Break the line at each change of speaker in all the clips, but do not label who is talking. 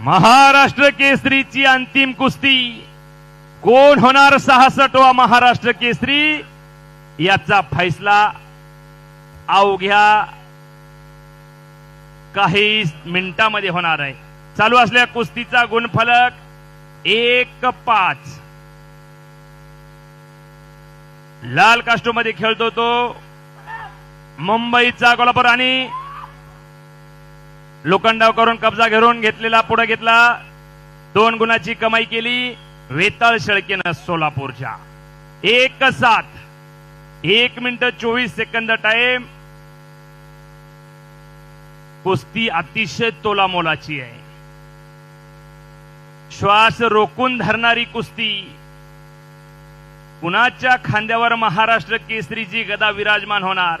महाराष्ट्र केसरीची अंतिम कुस्ती. कोण होणार सहासष्टवा महाराष्ट्र केसरी याचा फैसला अवघ्या काही मिनिटांमध्ये होणार आहे. चालू असलेल्या कुस्तीचा गुणफलक एक पाच. लाल कास्टोमध्ये खेळतो तो. मुंबईचा कोल्हापूर आणि लोखंडाव करून कब्जा घेऊन घेतलेला पुढे घेतला. दोन गुणाची कमाई केली. वेताळ शेळकेनं सोलापूरच्या. एक सात. एक मिनिट चोवीस सेकंद टाइम कुस्ती अतिशय तोलामोलाची आहे. श्वास रोखून धरणारी कुस्ती. कुणाच्या खांद्यावर महाराष्ट्र केसरीची गदा विराजमान होणार?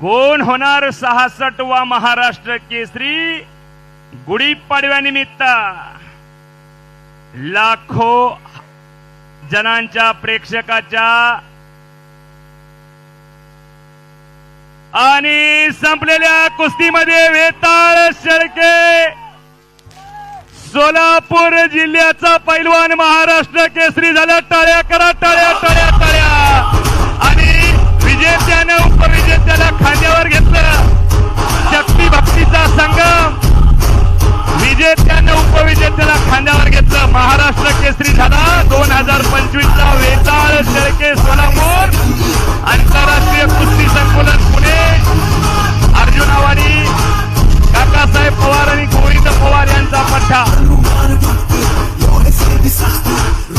कोण होणार सहासष्टवा महाराष्ट्र केसरी? गुढीपाडव्यानिमित्त लाखो जणांच्या प्रेक्षकाच्या आणि संपलेल्या कुस्तीमध्ये वेताळ शेळके. सोलापूर जिल्ह्याचा पैलवान महाराष्ट्र केसरी झाला. टाळ्या करा टाळ्या टाळ्या. केसरी झाला दोन हजार पंचवीसचा वेताळ शेळके सोलापूर आंतरराष्ट्रीय कुस्ती संकुलन पुणे. अर्जुन आव्हाडी काकासाहेब पवार आणि गोविंद पवार यांचा पट्टा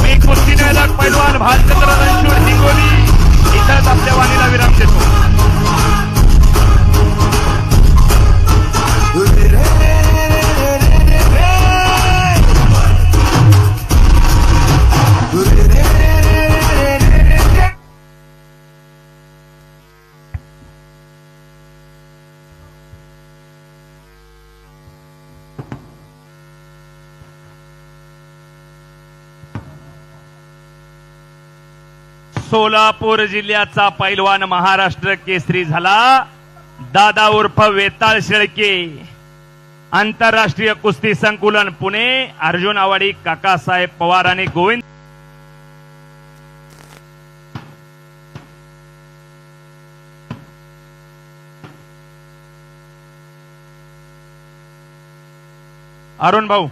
मी कुस्ती नायक पैलवान भालचंद्र रणशूर हिंगोली इथंच आपल्या वाणीला विराम देतो. सोलापूर जिल्ह्याचा पैलवान महाराष्ट्र केसरी झाला. दादा उर्फ वेताळ शेळके. आंतरराष्ट्रीय कुस्ती संकुलन पुणे. अर्जुन आवाडी काकासाहेब पवार आणि गोविंद अरुण भाऊ.